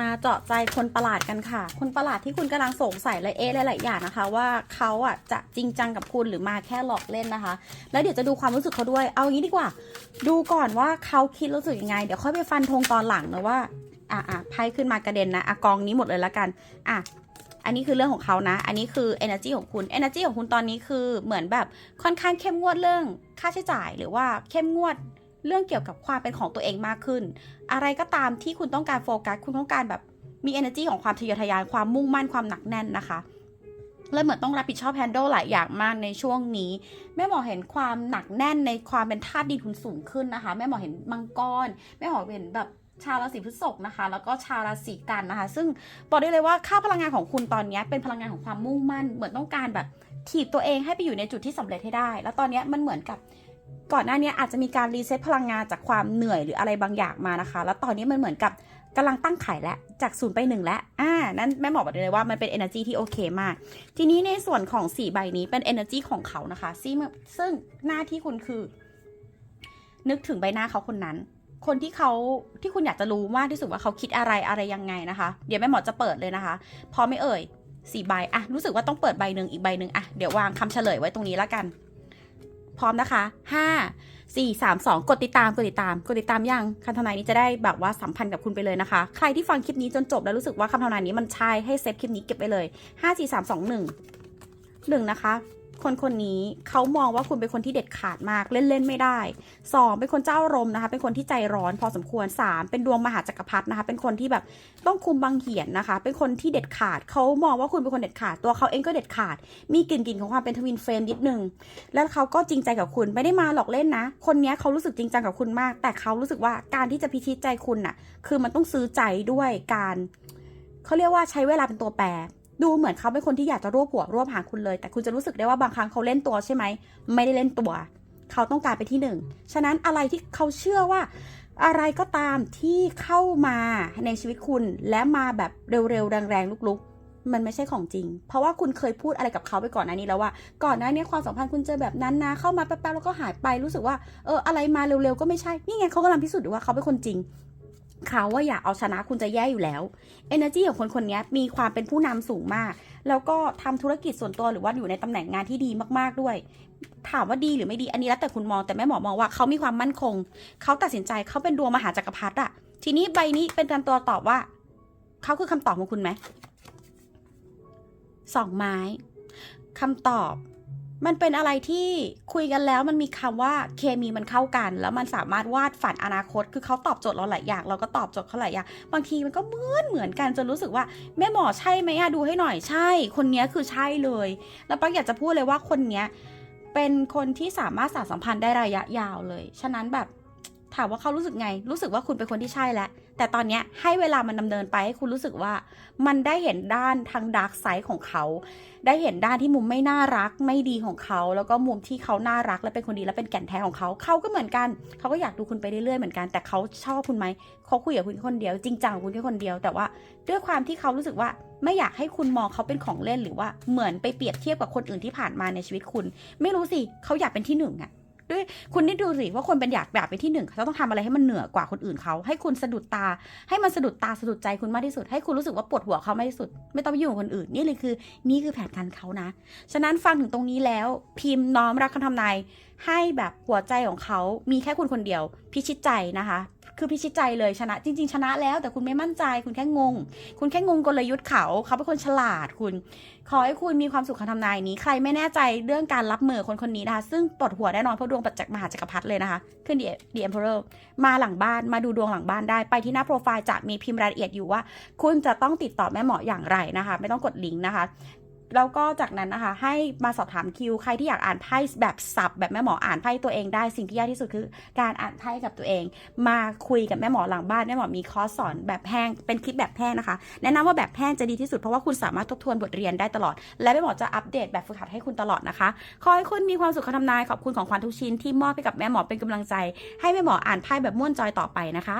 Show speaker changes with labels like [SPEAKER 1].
[SPEAKER 1] มาเจาะใจคนประหลาดกันค่ะ คนประหลาดที่คุณกำลังสงสัยและเอ๊ะหลายๆอย่างนะคะ ว่าเขาอะจะจริงจังกับคุณหรือมาแค่หลอกเล่นนะคะ แล้วเดี๋ยวจะดูความรู้สึกเขาด้วย เอางี้ดีกว่า ดูก่อนว่าเขาคิดรู้สึกยังไง เดี๋ยวค่อยไปฟันธงตอนหลังนะว่า อะอะไพ่ขึ้นมากระเด็นนะอะกองนี้หมดเลยละกันอะอันนี้คือเรื่องของเขานะ อันนี้คือ energy ของคุณ energy ของคุณตอนนี้คือเหมือนแบบค่อนข้างเข้มงวดเรื่องค่าใช้จ่ายหรือว่าเข้มงวด เรื่องเกี่ยวกับความเป็นของตัวเองมากขึ้น อะไรก็ตามที่คุณต้องการโฟกัส คุณต้องการแบบมี energy ของความทะเยอทะยาน ความมุ่งมั่น ความหนักแน่นนะคะและเหมือนต้องรับผิดชอบแฮนด์ลหลายอย่างมากในช่วงนี้ แม่หมอเห็นความหนักแน่นในความเป็นธาตุดินคุณสูงขึ้นนะคะ แม่หมอเห็นมังกร แม่หมอเห็นแบบชาวราศีพฤษภนะคะ แล้วก็ชาวราศีกันนะคะ ซึ่งบอกได้เลยว่าค่าพลังงานของคุณตอนนี้เป็นพลังงานของความมุ่งมั่น เหมือนต้องการแบบถีบตัวเองให้ไปอยู่ในจุดที่สำเร็จให้ได้ แล้วตอนนี้มันเหมือนกับ ก่อนหน้านี้อาจจะมีการรีเซ็ตพลังงานจากความเหนื่อยหรืออะไรบางอย่างมานะคะ แล้วตอนนี้มันเหมือนกับกำลังตั้งไข่แล้วจากศูนย์ไปหนึ่งแล้วอ่านั้นแม่หมอบอกเลยว่ามันเป็น energy ที่โอเคมาก ทีนี้ในส่วนของสี่ใบนี้เป็น energy ของเขานะคะซึ่งซึ่งหน้าที่คุณคือ นึกถึงใบหน้าเขาคนนั้น คนที่เขาที่คุณอยากจะรู้มากที่สุดว่าเขาคิดอะไรอะไรยังไงนะคะ เดี๋ยวแม่หมอจะเปิดเลยนะคะพอไม่เอ่ยสี่ใบอะรู้สึกว่าต้องเปิดใบหนึ่งอีกใบหนึ่งอะเดี๋ยววางคำเฉลยไว้ตรงนี้แล้วกัน พร้อมนะคะห้าสี่สามสองกดติดตามกดติดตาม กดติดตามยังคำทำนายนี้จะได้แบบว่าสัมพันธ์กับคุณไปเลยนะคะ ใครที่ฟังคลิปนี้จนจบแล้วรู้สึกว่าคำทำนายนี้มันใช่ให้เซฟคลิปนี้เก็บไว้เลยห้าสี่สามสองหนึ่งหนึ่งนะคะ คนคนนี้เขามองว่าคุณเป็นคนที่เด็ดขาดมากเล่นเล่นไม่ได้สองเป็นคนเจ้ารมนะคะ เป็นคนที่ใจร้อนพอสมควรสามเป็นดวงมหาจักรพรรดินะคะ เป็นคนที่แบบต้องคุมบางเหียนนะคะ เป็นคนที่เด็ดขาดเขามองว่าคุณเป็นคนเด็ดขาด ตัวเขาเองก็เด็ดขาด มีกลิ่นกลิ่นของความเป็นทวินเฟรมนิดนึงแล้วเขาก็จริงใจกับคุณไม่ได้มาหลอกเล่นนะ คนนี้เขารู้สึกจริงจังกับคุณมาก แต่เขารู้สึกว่าการที่จะพิชิตใจคุณน่ะ คือมันต้องซื้อใจด้วยการเขาเรียกว่าใช้เวลาเป็นตัวแปร ดูเหมือนเขาเป็นคนที่อยากจะรวบหัวรวบหางคุณเลย แต่คุณจะรู้สึกได้ว่าบางครั้งเขาเล่นตัวใช่ไหม ไม่ได้เล่นตัว เขาต้องการไปที่หนึ่ง ฉะนั้นอะไรที่เขาเชื่อว่า อะไรก็ตามที่เข้ามาในชีวิตคุณและมาแบบเร็วๆ แรงๆ ลุกๆ มันไม่ใช่ของจริง เพราะว่าคุณเคยพูดอะไรกับเขาไปก่อนหน้านี้แล้วว่า ก่อนหน้านี้ความสัมพันธ์คุณเจอแบบนั้นนะ เข้ามาแป๊บๆแล้วก็หายไป รู้สึกว่า เอออะไรมาเร็วๆ ก็ไม่ใช่ นี่ไงเขากำลังพิสูจน์ว่าเขาเป็นคนจริง เขาว่าอยากเอาชนะคุณจะแย่อยู่แล้ว energy ของคนคนนี้มีความเป็นผู้นำสูงมาก แล้วก็ทำธุรกิจส่วนตัวหรือว่าอยู่ในตำแหน่งงานที่ดีมากๆด้วย ถามว่าดีหรือไม่ดีอันนี้แล้วแต่คุณมองแต่แม่หมอมองว่าเขามีความมั่นคง เขาตัดสินใจเขาเป็นดวงมหาจักรพรรดิอะทีนี้ใบนี้เป็นการตัวตอบว่าเขาคือคำตอบของคุณไหมสองไม้คำตอบ มันเป็นอะไรที่คุยกันแล้วมันมีคำว่าเคมีมันเข้ากัน แล้วมันสามารถวาดฝันอนาคต คือเขาตอบโจทย์เราหลายอย่าง เราก็ตอบโจทย์เขาหลายอย่าง บางทีมันก็เหมือนเหมือนกันจนรู้สึกว่าแม่หมอใช่ไหมอะดูให้หน่อยใช่ คนนี้คือใช่เลย แล้วปักอยากจะพูดเลยว่าคนเนี้ยเป็นคนที่สามารถสานสัมพันธ์ได้ระยะยาวเลย ฉะนั้นแบบ ถามว่าเขารู้สึกไง รู้สึกว่าคุณเป็นคนที่ใช่แล้ว แต่ตอนนี้ให้เวลามันดำเนินไปให้คุณรู้สึกว่า มันได้เห็นด้านทางดาร์กไซด์ของเขา ได้เห็นด้านที่มุมไม่น่ารักไม่ดีของเขา แล้วก็มุมที่เขาน่ารักและเป็นคนดีและเป็นแก่นแท้ของเขา เขาก็เหมือนกัน เขาก็อยากดูคุณไปเรื่อยๆเหมือนกัน แต่เขาชอบคุณไหม เขาคุยกับคุณแค่คนเดียว จริงจังกับคุณแค่คนเดียว แต่ว่าด้วยความที่เขารู้สึกว่าไม่อยากให้คุณมองเขาเป็นของเล่นหรือว่าเหมือนไปเปรียบเทียบกับคนอื่นที่ผ่านมาในชีวิตคุณ ไม่รู้สิเขาอยากเป็นที่หนึ่งอะ ด้วยคุณนี่ดูสิว่าคนเป็นอยากแบบไปที่หนึ่งเขาต้องทำอะไรให้มันเหนือกว่าคนอื่นเขาให้คุณสะดุดตา ให้มันสะดุดตาสะดุดใจคุณมากที่สุด ให้คุณรู้สึกว่าปวดหัวเขามากที่สุด ไม่ต้องไปยุ่งกับคนอื่น นี่เลยคือ นี่คือแผนการเขานะ ฉะนั้นฟังถึงตรงนี้แล้ว พิมพ์น้อมรักคำทำนายให้แบบหัวใจของเขามีแค่คุณคนเดียว พิชิตใจนะคะ คือพิชิตใจเลยชนะ จริง ๆ ชนะแล้วแต่คุณไม่มั่นใจ คุณแค่งง คุณแค่งงกลยุทธ์เขาเขาเป็นคนฉลาดคุณ ขอให้คุณมีความสุขคำทำนายนี้ ใครไม่แน่ใจเรื่องการรับมือคนคนนี้นะคะ ซึ่งปวดหัวแน่นอนเพราะดวงปัจจักมหาจักรพรรดิเลยนะคะขึ้นดีดีเอ็มเพอร์มาหลังบ้านมาดูดวงหลังบ้านได้ไปที่หน้าโปรไฟล์จะมีพิมพ์รายละเอียดอยู่ว่า คุณจะต้องติดต่อแม่หมออย่างไรนะคะ ไม่ต้องกดลิงก์นะคะ แล้วก็จากนั้นนะคะ ให้มาสอบถามคิวใครที่อยากอ่านไพ่แบบสับแบบแม่หมออ่านไพ่ตัวเองได้สิ่งที่ยากที่สุดคือ การอ่านไพ่กับตัวเอง มาคุยกับแม่หมอหลังบ้านแม่หมอมีคอร์สสอนแบบแห้งเป็นคลิปแบบแห้งนะคะ แนะนำว่าแบบแห้งจะดีที่สุดเพราะว่าคุณสามารถทบทวนบทเรียนได้ตลอด และแม่หมอจะอัปเดตแบบฝึกหัดให้คุณตลอดนะคะขอให้คุณมีความสุขคำทำนายขอบคุณของขวัญทุกชิ้นที่มอบให้กับแม่หมอเป็นกำลังใจ ให้แม่หมออ่านไพ่แบบม่วนจอยต่อไปนะคะ